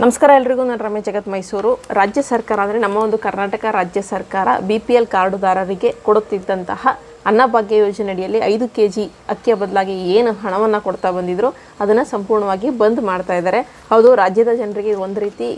ನಮಸ್ಕಾರ ಎಲ್ರಿಗೂ, ನಾನು ರಮೇಶ್ ಜಗತ್ ಮೈಸೂರು. ರಾಜ್ಯ ಸರ್ಕಾರ ಅಂದರೆ ನಮ್ಮ ಒಂದು ಕರ್ನಾಟಕ ರಾಜ್ಯ ಸರ್ಕಾರ ಬಿ ಪಿ ಎಲ್ ಕಾರ್ಡುದಾರರಿಗೆ ಕೊಡುತ್ತಿದ್ದಂತಹ ಅನ್ನಭಾಗ್ಯ ಯೋಜನೆಯಡಿಯಲ್ಲಿ ಐದು ಕೆ ಜಿ ಅಕ್ಕಿಯ ಬದಲಾಗಿ ಏನು ಹಣವನ್ನು ಕೊಡ್ತಾ ಬಂದಿದ್ರು, ಅದನ್ನು ಸಂಪೂರ್ಣವಾಗಿ ಬಂದ್ ಮಾಡ್ತಾ ಇದ್ದಾರೆ. ಹೌದು, ರಾಜ್ಯದ ಜನರಿಗೆ ಒಂದು ರೀತಿ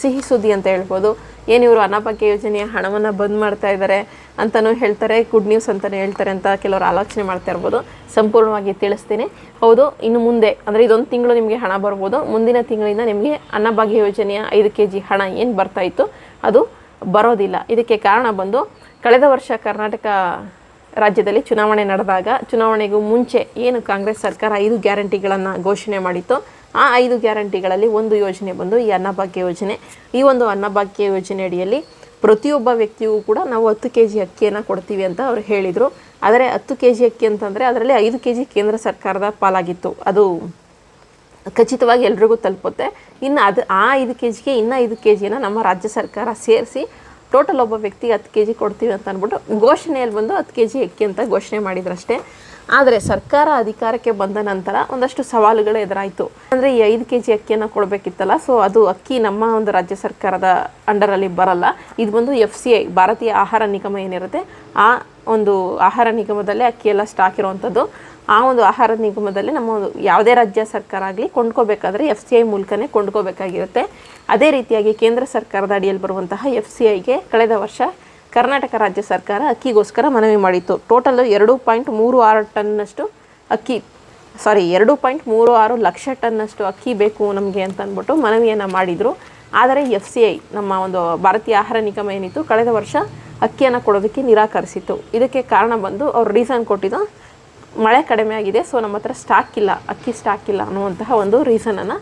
ಸಿಹಿ ಸುದ್ದಿ ಅಂತ ಹೇಳ್ಬೋದು. ಏನು ಇವರು ಅನ್ನಭಾಗ್ಯ ಯೋಜನೆಯ ಹಣವನ್ನು ಬಂದ್ ಮಾಡ್ತಾ ಇದ್ದಾರೆ ಅಂತಲೂ ಹೇಳ್ತಾರೆ, ಗುಡ್ ನ್ಯೂಸ್ ಅಂತಲೇ ಹೇಳ್ತಾರೆ ಅಂತ ಕೆಲವರು ಆಲೋಚನೆ ಮಾಡ್ತಾ ಇರ್ಬೋದು. ಸಂಪೂರ್ಣವಾಗಿ ತಿಳಿಸ್ತೀನಿ. ಹೌದು, ಇನ್ನು ಮುಂದೆ, ಅಂದರೆ ಇದೊಂದು ತಿಂಗಳು ನಿಮಗೆ ಹಣ ಬರ್ಬೋದು. ಮುಂದಿನ ತಿಂಗಳಿಂದ ನಿಮಗೆ ಅನ್ನಭಾಗ್ಯ ಯೋಜನೆಯ ಐದು ಕೆ ಜಿ ಹಣ ಏನು ಬರ್ತಾಯಿತ್ತು ಅದು ಬರೋದಿಲ್ಲ. ಇದಕ್ಕೆ ಕಾರಣ ಬಂದು, ಕಳೆದ ವರ್ಷ ಕರ್ನಾಟಕ ರಾಜ್ಯದಲ್ಲಿ ಚುನಾವಣೆ ನಡೆದಾಗ ಚುನಾವಣೆಗೂ ಮುಂಚೆ ಏನು ಕಾಂಗ್ರೆಸ್ ಸರ್ಕಾರ ಐದು ಗ್ಯಾರಂಟಿಗಳನ್ನು ಘೋಷಣೆ ಮಾಡಿತ್ತು ಆ ಐದು ಗ್ಯಾರಂಟಿಗಳಲ್ಲಿ ಒಂದು ಯೋಜನೆ ಬಂದು ಈ ಅನ್ನಭಾಗ್ಯ ಯೋಜನೆ. ಈ ಒಂದು ಅನ್ನಭಾಗ್ಯ ಯೋಜನೆ ಅಡಿಯಲ್ಲಿ ಪ್ರತಿಯೊಬ್ಬ ವ್ಯಕ್ತಿಗೂ ಕೂಡ ನಾವು ಹತ್ತು ಕೆ ಜಿ ಅಕ್ಕಿಯನ್ನು ಕೊಡ್ತೀವಿ ಅಂತ ಅವರು ಹೇಳಿದರು. ಆದರೆ ಹತ್ತು ಕೆ ಜಿ ಅಕ್ಕಿ ಅಂತಂದರೆ ಅದರಲ್ಲಿ ಐದು ಕೆ ಜಿ ಕೇಂದ್ರ ಸರ್ಕಾರದ ಪಾಲಾಗಿತ್ತು. ಅದು ಖಚಿತವಾಗಿ ಎಲ್ರಿಗೂ ತಲುಪುತ್ತೆ. ಇನ್ನು ಅದು ಆ ಐದು ಕೆ ಜಿಗೆ ಇನ್ನೂ ಐದು ಕೆ ಜಿನ ನಮ್ಮ ರಾಜ್ಯ ಸರ್ಕಾರ ಸೇರಿಸಿ ಟೋಟಲ್ ಒಬ್ಬ ವ್ಯಕ್ತಿಗೆ ಹತ್ತು ಕೆ ಜಿ ಕೊಡ್ತೀವಿ ಅಂತ ಅಂದ್ಬಿಟ್ಟು ಘೋಷಣೆಯಲ್ಲಿ ಬಂದು ಹತ್ತು ಕೆ ಜಿ ಅಕ್ಕಿ ಅಂತ ಘೋಷಣೆ ಮಾಡಿದ್ರಷ್ಟೇ. ಆದರೆ ಸರ್ಕಾರ ಅಧಿಕಾರಕ್ಕೆ ಬಂದ ನಂತರ ಒಂದಷ್ಟು ಸವಾಲುಗಳು ಎದುರಾಯಿತು. ಅಂದರೆ ಈ ಐದು ಕೆ ಜಿ ಅಕ್ಕಿಯನ್ನು ಕೊಡಬೇಕಿತ್ತಲ್ಲ ಸೊ ಅದು ಅಕ್ಕಿ ನಮ್ಮ ಒಂದು ರಾಜ್ಯ ಸರ್ಕಾರದ ಅಂಡರಲ್ಲಿ ಬರಲ್ಲ. ಇದು ಬಂದು ಎಫ್ ಸಿ ಐ ಭಾರತೀಯ ಆಹಾರ ನಿಗಮ ಏನಿರುತ್ತೆ, ಆ ಒಂದು ಆಹಾರ ನಿಗಮದಲ್ಲೇ ಅಕ್ಕಿ ಎಲ್ಲ ಸ್ಟಾಕ್ ಇರುವಂಥದ್ದು ಆ ಒಂದು ಆಹಾರ ನಿಗಮದಲ್ಲಿ ನಮ್ಮ ಒಂದು ಯಾವುದೇ ರಾಜ್ಯ ಸರ್ಕಾರ ಆಗಲಿ ಕೊಂಡ್ಕೋಬೇಕಾದ್ರೆ ಎಫ್ ಸಿ ಐ ಮೂಲಕನೇ ಕೊಂಡ್ಕೋಬೇಕಾಗಿರುತ್ತೆ. ಅದೇ ರೀತಿಯಾಗಿ ಕೇಂದ್ರ ಸರ್ಕಾರದ ಅಡಿಯಲ್ಲಿ ಬರುವಂತಹ ಎಫ್ ಸಿ ಐಗೆ ಕಳೆದ ವರ್ಷ ಕರ್ನಾಟಕ ರಾಜ್ಯ ಸರ್ಕಾರ ಅಕ್ಕಿಗೋಸ್ಕರ ಮನವಿ ಮಾಡಿತ್ತು. ಟೋಟಲ್ ಎರಡು ಪಾಯಿಂಟ್ ಮೂರು ಆರು ಟನ್ನಷ್ಟು ಅಕ್ಕಿ, ಸಾರಿ, ಎರಡು ಪಾಯಿಂಟ್ ಮೂರು ಆರು ಲಕ್ಷ ಟನ್ನಷ್ಟು ಅಕ್ಕಿ ಬೇಕು ನಮಗೆ ಅಂತ ಅಂದ್ಬಿಟ್ಟು ಮನವಿಯನ್ನು ಮಾಡಿದರು. ಆದರೆ ಎಫ್ ಸಿ ಐ ನಮ್ಮ ಒಂದು ಭಾರತೀಯ ಆಹಾರ ನಿಗಮ ಏನಿತ್ತು, ಕಳೆದ ವರ್ಷ ಅಕ್ಕಿಯನ್ನು ಕೊಡೋದಕ್ಕೆ ನಿರಾಕರಿಸಿತ್ತು. ಇದಕ್ಕೆ ಕಾರಣ ಬಂದು ಅವ್ರು ರೀಸನ್ ಕೊಟ್ಟಿದ್ದು ಮಳೆ ಕಡಿಮೆ ಆಗಿದೆ ಸೊ ನಮ್ಮ ಹತ್ರ ಸ್ಟಾಕ್ ಇಲ್ಲ, ಅಕ್ಕಿ ಸ್ಟಾಕ್ ಇಲ್ಲ ಅನ್ನುವಂತಹ ಒಂದು ರೀಸನನ್ನು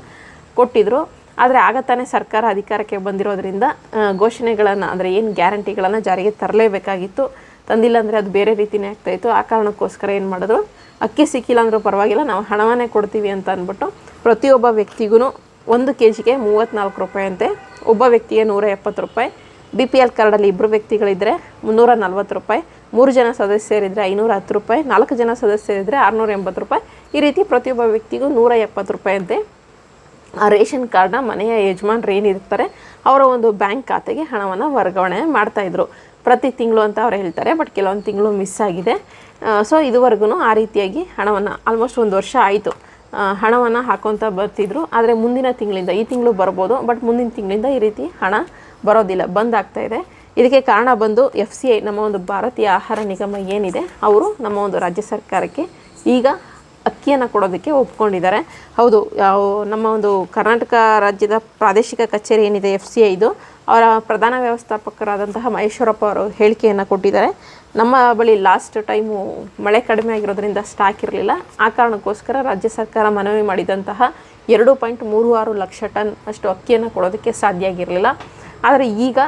ಕೊಟ್ಟಿದ್ದರು ಆದರೆ ಆಗ ತಾನೇ ಸರ್ಕಾರ ಅಧಿಕಾರಕ್ಕೆ ಬಂದಿರೋದ್ರಿಂದ ಘೋಷಣೆಗಳನ್ನು, ಅಂದರೆ ಏನು ಗ್ಯಾರಂಟಿಗಳನ್ನು ಜಾರಿಗೆ ತರಲೇಬೇಕಾಗಿತ್ತು. ತಂದಿಲ್ಲ ಅಂದರೆ ಅದು ಬೇರೆ ರೀತಿಯೇ ಆಗ್ತಾಯಿತ್ತು ಆ ಕಾರಣಕ್ಕೋಸ್ಕರ ಏನು ಮಾಡಿದ್ರು, ಅಕ್ಕಿ ಸಿಕ್ಕಿಲ್ಲ ಅಂದರೂ ಪರವಾಗಿಲ್ಲ, ನಾವು ಹಣವನ್ನೇ ಕೊಡ್ತೀವಿ ಅಂತ ಅಂದ್ಬಿಟ್ಟು ಪ್ರತಿಯೊಬ್ಬ ವ್ಯಕ್ತಿಗೂ ಒಂದು ಕೆ ಜಿಗೆ ಮೂವತ್ತ್ನಾಲ್ಕು ರೂಪಾಯಿ ಅಂತೆ, ಒಬ್ಬ ವ್ಯಕ್ತಿಗೆ ನೂರ ಎಪ್ಪತ್ತು ರೂಪಾಯಿ. ಬಿ ಪಿ ಎಲ್ ಕಾರ್ಡಲ್ಲಿ ಇಬ್ಬರು ವ್ಯಕ್ತಿಗಳಿದ್ದರೆ ಮುನ್ನೂರ ನಲ್ವತ್ತು ರೂಪಾಯಿ, ಮೂರು ಜನ ಸದಸ್ಯರಿದ್ದರೆ ಐನೂರ ಹತ್ತು ರೂಪಾಯಿ, ನಾಲ್ಕು ಜನ ಸದಸ್ಯರಿದ್ದರೆ ಆರುನೂರ ಎಂಬತ್ತು ರೂಪಾಯಿ. ಈ ರೀತಿ ಪ್ರತಿಯೊಬ್ಬ ವ್ಯಕ್ತಿಗೂ ನೂರ ಎಪ್ಪತ್ತು ರೂಪಾಯಿ ಅಂತೆ. ಆ ರೇಷನ್ ಕಾರ್ಡ್ನ ಮನೆಯ ಯಜಮಾನ್ರು ಏನಿರ್ತಾರೆ, ಅವರ ಒಂದು ಬ್ಯಾಂಕ್ ಖಾತೆಗೆ ಹಣವನ್ನು ವರ್ಗಾವಣೆ ಮಾಡ್ತಾಯಿದ್ರು ಪ್ರತಿ ತಿಂಗಳು ಅಂತ ಅವ್ರು ಹೇಳ್ತಾರೆ, ಬಟ್ ಕೆಲವೊಂದು ತಿಂಗಳು ಮಿಸ್ ಆಗಿದೆ. ಸೊ ಇದುವರೆಗೂ ಆ ರೀತಿಯಾಗಿ ಹಣವನ್ನು ಆಲ್ಮೋಸ್ಟ್ ಒಂದು ವರ್ಷ ಆಯಿತು. ಹಣವನ್ನು ಹಾಕೊತ ಬರ್ತಿದ್ರು. ಆದರೆ ಮುಂದಿನ ತಿಂಗಳಿಂದ, ಈ ತಿಂಗಳು ಬರ್ಬೋದು, ಬಟ್ ಮುಂದಿನ ತಿಂಗಳಿಂದ ಈ ರೀತಿ ಹಣ ಬರೋದಿಲ್ಲ, ಬಂದ್ ಆಗ್ತಾ ಇದೆ. ಇದಕ್ಕೆ ಕಾರಣ ಬಂದು ಎಫ್ ಸಿ ಐ ನಮ್ಮ ಒಂದು ಭಾರತೀಯ ಆಹಾರ ನಿಗಮ ಏನಿದೆ, ಅವರು ನಮ್ಮ ಒಂದು ರಾಜ್ಯ ಸರ್ಕಾರಕ್ಕೆ ಈಗ ಅಕ್ಕಿಯನ್ನು ಕೊಡೋದಕ್ಕೆ ಒಪ್ಕೊಂಡಿದ್ದಾರೆ. ಹೌದು ನಮ್ಮ ಒಂದು ಕರ್ನಾಟಕ ರಾಜ್ಯದ ಪ್ರಾದೇಶಿಕ ಕಚೇರಿ ಏನಿದೆ ಎಫ್ ಸಿ ಐದು ಅವರ ಪ್ರಧಾನ ವ್ಯವಸ್ಥಾಪಕರಾದಂತಹ ಮಹೇಶ್ವರಪ್ಪ ಅವರು ಹೇಳಿಕೆಯನ್ನು ಕೊಟ್ಟಿದ್ದಾರೆ. ನಮ್ಮ ಬಳಿ ಲಾಸ್ಟ್ ಟೈಮು ಮಳೆ ಕಡಿಮೆ ಆಗಿರೋದ್ರಿಂದ ಸ್ಟಾಕ್ ಇರಲಿಲ್ಲ. ಆ ಕಾರಣಕ್ಕೋಸ್ಕರ ರಾಜ್ಯ ಸರ್ಕಾರ ಮನವಿ ಮಾಡಿದಂತಹ ಎರಡು ಪಾಯಿಂಟ್ ಮೂರು ಆರು ಲಕ್ಷ ಟನ್ ಅಷ್ಟು ಅಕ್ಕಿಯನ್ನು ಕೊಡೋದಕ್ಕೆ ಸಾಧ್ಯ ಆಗಿರಲಿಲ್ಲ. ಆದರೆ ಈಗ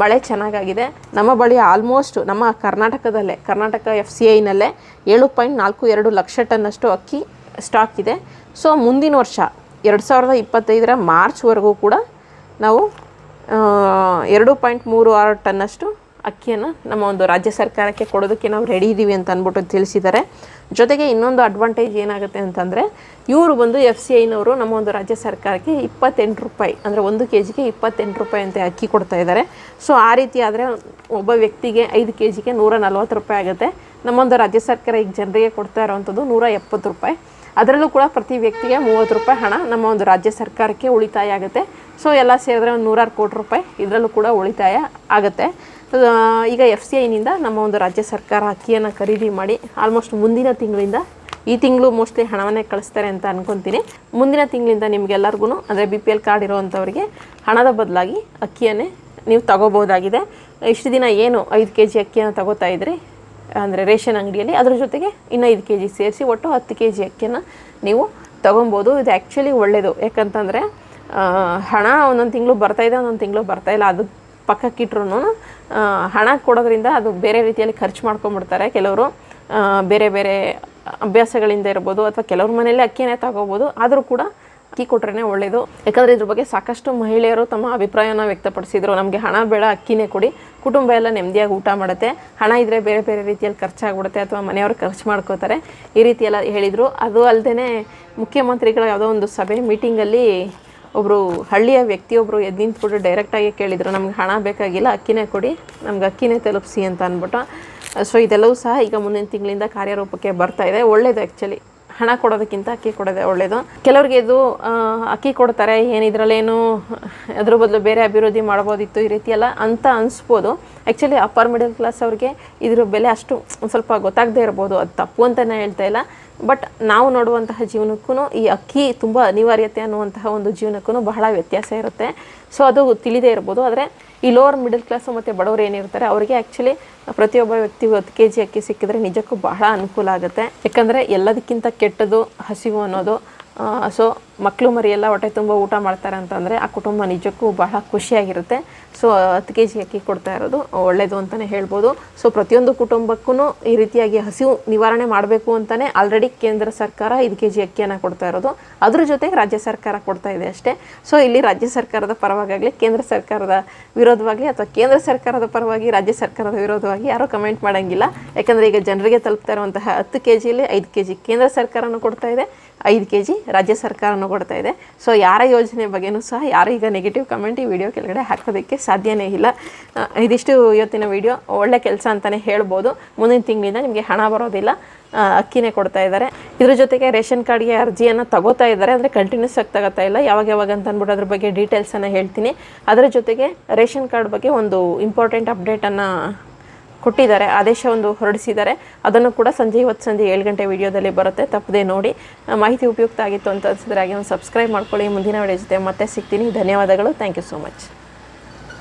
ಮಳೆ ಚೆನ್ನಾಗಾಗಿದೆ. ನಮ್ಮ ಬಳಿ ಆಲ್ಮೋಸ್ಟ್ ನಮ್ಮ ಕರ್ನಾಟಕದಲ್ಲೇ, ಕರ್ನಾಟಕ ಎಫ್ ಸಿ ಐನಲ್ಲೇ ಏಳು ಪಾಯಿಂಟ್ ನಾಲ್ಕು ಎರಡು ಲಕ್ಷ ಟನ್ನಷ್ಟು ಅಕ್ಕಿ ಸ್ಟಾಕ್ ಇದೆ. ಸೊ ಮುಂದಿನ ವರ್ಷ, ಎರಡು ಸಾವಿರದ ಇಪ್ಪತ್ತೈದರ ಮಾರ್ಚ್ವರೆಗೂ ಕೂಡ ನಾವು ಎರಡು ಪಾಯಿಂಟ್ ಮೂರು ಆರು ಟನ್ನಷ್ಟು ಅಕ್ಕಿಯನ್ನು ನಮ್ಮ ಒಂದು ರಾಜ್ಯ ಸರ್ಕಾರಕ್ಕೆ ಕೊಡೋದಕ್ಕೆ ನಾವು ರೆಡಿ ಇದ್ದೀವಿ ಅಂತ ಅಂದ್ಬಿಟ್ಟು ತಿಳಿಸಿದ್ದಾರೆ. ಜೊತೆಗೆ ಇನ್ನೊಂದು ಅಡ್ವಾಂಟೇಜ್ ಏನಾಗುತ್ತೆ ಅಂತಂದರೆ, ಇವರು ಬಂದು ಎಫ್ ಸಿ ಐನವರು ನಮ್ಮ ಒಂದು ರಾಜ್ಯ ಸರ್ಕಾರಕ್ಕೆ ಇಪ್ಪತ್ತೆಂಟು ರೂಪಾಯಿ, ಅಂದರೆ ಒಂದು ಕೆ ಜಿಗೆ ಇಪ್ಪತ್ತೆಂಟು ರೂಪಾಯಿ ಅಂತ ಅಕ್ಕಿ ಕೊಡ್ತಾ ಇದ್ದಾರೆ. ಸೊ ಆ ರೀತಿ ಆದರೆ ಒಬ್ಬ ವ್ಯಕ್ತಿಗೆ ಐದು ಕೆ ಜಿಗೆ ನೂರ ನಲ್ವತ್ತು ರೂಪಾಯಿ ಆಗುತ್ತೆ. ನಮ್ಮೊಂದು ರಾಜ್ಯ ಸರ್ಕಾರ ಈಗ ಜನರಿಗೆ ಕೊಡ್ತಾ ಇರೋವಂಥದ್ದು ನೂರ ಎಪ್ಪತ್ತು ರೂಪಾಯಿ. ಅದರಲ್ಲೂ ಕೂಡ ಪ್ರತಿ ವ್ಯಕ್ತಿಗೆ ಮೂವತ್ತು ರೂಪಾಯಿ ಹಣ ನಮ್ಮ ಒಂದು ರಾಜ್ಯ ಸರ್ಕಾರಕ್ಕೆ ಉಳಿತಾಯ ಆಗುತ್ತೆ. ಸೊ ಎಲ್ಲ ಸೇರಿದ್ರೆ ಒಂದು ನೂರಾರು ಕೋಟಿ ರೂಪಾಯಿ ಇದರಲ್ಲೂ ಕೂಡ ಉಳಿತಾಯ ಆಗುತ್ತೆ. ಈಗ ಎಫ್ ಸಿ ಐನಿಂದ ನಮ್ಮ ಒಂದು ರಾಜ್ಯ ಸರ್ಕಾರ ಅಕ್ಕಿಯನ್ನು ಖರೀದಿ ಮಾಡಿ ಆಲ್ಮೋಸ್ಟ್ ಮುಂದಿನ ತಿಂಗಳಿಂದ ಈ ತಿಂಗಳು ಮೋಸ್ಟ್ಲಿ ಹಣವನ್ನೇ ಕಳಿಸ್ತಾರೆ ಅಂತ ಅನ್ಕೊತೀನಿ. ಮುಂದಿನ ತಿಂಗಳಿಂದ ನಿಮಗೆಲ್ಲರಿಗೂ ಅಂದರೆ ಬಿ ಪಿ ಎಲ್ ಕಾರ್ಡ್ ಇರೋವಂಥವ್ರಿಗೆ ಹಣದ ಬದಲಾಗಿ ಅಕ್ಕಿಯನ್ನೇ ನೀವು ತಗೋಬೋದಾಗಿದೆ ಇಷ್ಟು ದಿನ ಏನು ಐದು ಕೆ ಜಿ ಅಕ್ಕಿಯನ್ನು ತಗೋತಾ ಇದ್ರಿ? ಅಂದರೆ ರೇಷನ್ ಅಂಗಡಿಯಲ್ಲಿ, ಅದ್ರ ಜೊತೆಗೆ ಇನ್ನು ಐದು ಕೆ ಜಿ ಸೇರಿಸಿ ಒಟ್ಟು ಹತ್ತು ಕೆ ಜಿ ಅಕ್ಕಿಯನ್ನು ನೀವು ತೊಗೊಬೋದು. ಇದು ಆ್ಯಕ್ಚುಲಿ ಒಳ್ಳೆಯದು ಯಾಕಂತಂದರೆ ಹಣ ಒಂದೊಂದು ತಿಂಗಳು ಬರ್ತಾಯಿದೆ ಒಂದೊಂದು ತಿಂಗಳು ಬರ್ತಾಯಿಲ್ಲ ಅದು ಪಕ್ಕಕ್ಕಿಟ್ರು ಹಣ ಕೊಡೋದ್ರಿಂದ ಅದು ಬೇರೆ ರೀತಿಯಲ್ಲಿ ಖರ್ಚು ಮಾಡ್ಕೊಂಬಿಡ್ತಾರೆ. ಕೆಲವರು ಬೇರೆ ಬೇರೆ ಅಭ್ಯಾಸಗಳಿಂದ ಇರ್ಬೋದು ಅಥವಾ ಕೆಲವ್ರ ಮನೇಲಿ ಅಕ್ಕಿನೇ ತಗೋಬೋದು. ಆದರೂ ಕೂಡ ಅಕ್ಕಿ ಕೊಟ್ರೇ ಒಳ್ಳೆಯದು ಯಾಕಂದರೆ ಇದ್ರ ಬಗ್ಗೆ ಸಾಕಷ್ಟು ಮಹಿಳೆಯರು ತಮ್ಮ ಅಭಿಪ್ರಾಯನ ವ್ಯಕ್ತಪಡಿಸಿದರು. ನಮಗೆ ಹಣ ಬೇಡ, ಅಕ್ಕಿನೇ ಕೊಡಿ. ಕುಟುಂಬ ಎಲ್ಲ ನೆಮ್ಮದಿಯಾಗಿ ಊಟ ಮಾಡುತ್ತೆ. ಹಣ ಇದ್ದರೆ ಬೇರೆ ಬೇರೆ ರೀತಿಯಲ್ಲಿ ಖರ್ಚಾಗ್ಬಿಡುತ್ತೆ ಅಥವಾ ಮನೆಯವರು ಖರ್ಚು ಮಾಡ್ಕೋತಾರೆ. ಈ ರೀತಿಯೆಲ್ಲ ಹೇಳಿದರು. ಅದು ಅಲ್ಲದೆ ಮುಖ್ಯಮಂತ್ರಿಗಳ ಯಾವುದೋ ಒಂದು ಸಭೆ ಮೀಟಿಂಗಲ್ಲಿ ಒಬ್ಬರು ಹಳ್ಳಿಯ ವ್ಯಕ್ತಿಯೊಬ್ಬರು ಎದ್ದು ನಿಂತ್ಬಿಟ್ಟು ಡೈರೆಕ್ಟಾಗಿ ಕೇಳಿದರು, ನಮ್ಗೆ ಹಣ ಬೇಕಾಗಿಲ್ಲ, ಅಕ್ಕಿನೇ ಕೊಡಿ, ನಮ್ಗೆ ಅಕ್ಕಿನೇ ತಲುಪಿಸಿ ಅಂತ ಅಂದ್ಬಿಟ್ಟು. ಸೊ ಇದೆಲ್ಲವೂ ಸಹ ಈಗ ಮುಂದಿನ ತಿಂಗಳಿಂದ ಕಾರ್ಯರೂಪಕ್ಕೆ ಬರ್ತಾ ಇದೆ. ಒಳ್ಳೇದು ಆ್ಯಕ್ಚುಲಿ ಹಣ ಕೊಡೋದಕ್ಕಿಂತ ಅಕ್ಕಿ ಕೊಡೋದೇ ಒಳ್ಳೆಯದು ಕೆಲವ್ರಿಗೆ ಇದು ಅಕ್ಕಿ ಕೊಡ್ತಾರೆ, ಏನು ಇದರಲ್ಲೇನು ಅದ್ರ ಬದಲು ಬೇರೆ ಅಭಿವೃದ್ಧಿ ಮಾಡ್ಬೋದಿತ್ತು ಈ ರೀತಿ ಎಲ್ಲ ಅಂತ ಅನಿಸ್ಬೋದು. ಆ್ಯಕ್ಚುಲಿ ಅಪ್ಪರ್ ಮಿಡಲ್ ಕ್ಲಾಸ್ ಅವ್ರಿಗೆ ಇದ್ರ ಬೆಲೆ ಅಷ್ಟು ಸ್ವಲ್ಪ ಗೊತ್ತಾಗದೇ ಇರ್ಬೋದು. ಅದು ತಪ್ಪು ಅಂತಲೇ ಹೇಳ್ತಾ ಇಲ್ಲ. ಬಟ್ ನಾವು ನೋಡುವಂತಹ ಜೀವನಕ್ಕೂ ಈ ಅಕ್ಕಿ ತುಂಬ ಅನಿವಾರ್ಯತೆ ಅನ್ನುವಂತಹ ಒಂದು ಜೀವನಕ್ಕೂ ಬಹಳ ವ್ಯತ್ಯಾಸ ಇರುತ್ತೆ. ಸೊ ಅದು ತಿಳಿದೇ ಇರ್ಬೋದು. ಆದರೆ ಈ ಲೋವರ್ ಮಿಡಲ್ ಕ್ಲಾಸು ಮತ್ತು ಬಡವರು ಏನಿರ್ತಾರೆ, ಅವರಿಗೆ ಆ್ಯಕ್ಚುಲಿ ಪ್ರತಿಯೊಬ್ಬ ವ್ಯಕ್ತಿಗೂ ಹತ್ತು ಕೆ ಜಿ ಅಕ್ಕಿ ಸಿಕ್ಕಿದ್ರೆ ನಿಜಕ್ಕೂ ಬಹಳ ಅನುಕೂಲ ಆಗುತ್ತೆ. ಯಾಕಂದರೆ ಎಲ್ಲದಕ್ಕಿಂತ ಕೆಟ್ಟದು ಹಸಿವು ಅನ್ನೋದು ಸೊ ಮಕ್ಕಳು ಮರಿ ಎಲ್ಲ ಹೊಟ್ಟೆ ತುಂಬ ಊಟ ಮಾಡ್ತಾರೆ ಅಂತಂದರೆ ಆ ಕುಟುಂಬ ನಿಜಕ್ಕೂ ಬಹಳ ಖುಷಿಯಾಗಿರುತ್ತೆ. ಸೊ ಹತ್ತು ಕೆ ಜಿ ಅಕ್ಕಿ ಕೊಡ್ತಾ ಇರೋದು ಒಳ್ಳೆಯದು ಅಂತಲೇ ಹೇಳ್ಬೋದು. ಸೊ ಪ್ರತಿಯೊಂದು ಕುಟುಂಬಕ್ಕೂ ಈ ರೀತಿಯಾಗಿ ಹಸಿವು ನಿವಾರಣೆ ಮಾಡಬೇಕು ಅಂತಲೇ ಆಲ್ರೆಡಿ ಕೇಂದ್ರ ಸರ್ಕಾರ ಐದು ಕೆ ಜಿ ಅಕ್ಕಿಯನ್ನು ಕೊಡ್ತಾ ಇರೋದು. ಅದ್ರ ಜೊತೆಗೆ ರಾಜ್ಯ ಸರ್ಕಾರ ಕೊಡ್ತಾ ಇದೆ ಅಷ್ಟೇ. ಸೊ ಇಲ್ಲಿ ರಾಜ್ಯ ಸರ್ಕಾರದ ಪರವಾಗಲಿ ಕೇಂದ್ರ ಸರ್ಕಾರದ ವಿರೋಧವಾಗಲಿ ಅಥವಾ ಕೇಂದ್ರ ಸರ್ಕಾರದ ಪರವಾಗಿ ರಾಜ್ಯ ಸರ್ಕಾರದ ವಿರೋಧವಾಗಿ ಯಾರೂ ಕಮೆಂಟ್ ಮಾಡೋಂಗಿಲ್ಲ. ಯಾಕಂದರೆ ಈಗ ಜನರಿಗೆ ತಲುಪ್ತಾ ಇರುವಂತಹ ಹತ್ತು ಕೆ ಜಿಯಲ್ಲಿ ಐದು ಕೆ ಜಿ ಕೇಂದ್ರ ಸರ್ಕಾರನೂ ಕೊಡ್ತಾ ಇದೆ. ಐದು ಕೆ ಜಿ ರಾಜ್ಯ ಸರ್ಕಾರನೂ ಕೊಡ್ತಾ ಇದೆ. ಸೊ ಯಾರ ಯೋಜನೆ ಬಗ್ಗೆನೂ ಸಹ ಯಾರು ಈಗ ನೆಗೆಟಿವ್ ಕಮೆಂಟ್ ಈ ವಿಡಿಯೋ ಕೆಳಗಡೆ ಹಾಕೋದಕ್ಕೆ ಸಾಧ್ಯನೇ ಇಲ್ಲ. ಇದಿಷ್ಟು ಇವತ್ತಿನ ವಿಡಿಯೋ ಒಳ್ಳೆ ಕೆಲಸ ಅಂತಲೇ ಹೇಳ್ಬೋದು. ಮುಂದಿನ ತಿಂಗಳಿಂದ ನಿಮಗೆ ಹಣ ಬರೋದಿಲ್ಲ. ಅಕ್ಕಿನೇ ಕೊಡ್ತಾ ಇದ್ದಾರೆ. ಇದ್ರ ಜೊತೆಗೆ ರೇಷನ್ ಕಾರ್ಡ್ಗೆ ಅರ್ಜಿಯನ್ನು ತಗೋತಾ ಇದ್ದಾರೆ. ಅಂದರೆ ಕಂಟಿನ್ಯೂಸ್ ಆಗಿ ತಗೋತಾ ಇಲ್ಲ. ಯಾವಾಗ ಯಾವಾಗ ಅಂತ ಅಂದ್ಬಿಟ್ಟು ಅದ್ರ ಬಗ್ಗೆ ಡೀಟೇಲ್ಸನ್ನು ಹೇಳ್ತೀನಿ. ಅದರ ಜೊತೆಗೆ ರೇಷನ್ ಕಾರ್ಡ್ ಬಗ್ಗೆ ಒಂದು ಇಂಪಾರ್ಟೆಂಟ್ ಅಪ್ಡೇಟನ್ನು ಕೊಟ್ಟಿದ್ದಾರೆ ಆದೇಶ ಒಂದು ಹೊರಡಿಸಿದ್ದಾರೆ. ಅದನ್ನು ಕೂಡ ಸಂಜೆ ಇವತ್ತು ಸಂಜೆ ಏಳು ಗಂಟೆ ವಿಡಿಯೋದಲ್ಲಿ ಬರುತ್ತೆ. ತಪ್ಪದೆ ನೋಡಿ. ಮಾಹಿತಿ ಉಪಯುಕ್ತ ಆಗಿತ್ತು ಅಂತ ಅನಿಸಿದ್ರೆ ಹಾಗೆ ಒಂದು ಸಬ್ಸ್ಕ್ರೈಬ್ ಮಾಡ್ಕೊಳ್ಳಿ. ಮುಂದಿನ ವಿಡಿಯೋ ಜೊತೆ ಮತ್ತೆ ಸಿಗ್ತೀನಿ. ಧನ್ಯವಾದಗಳು. Thank you so much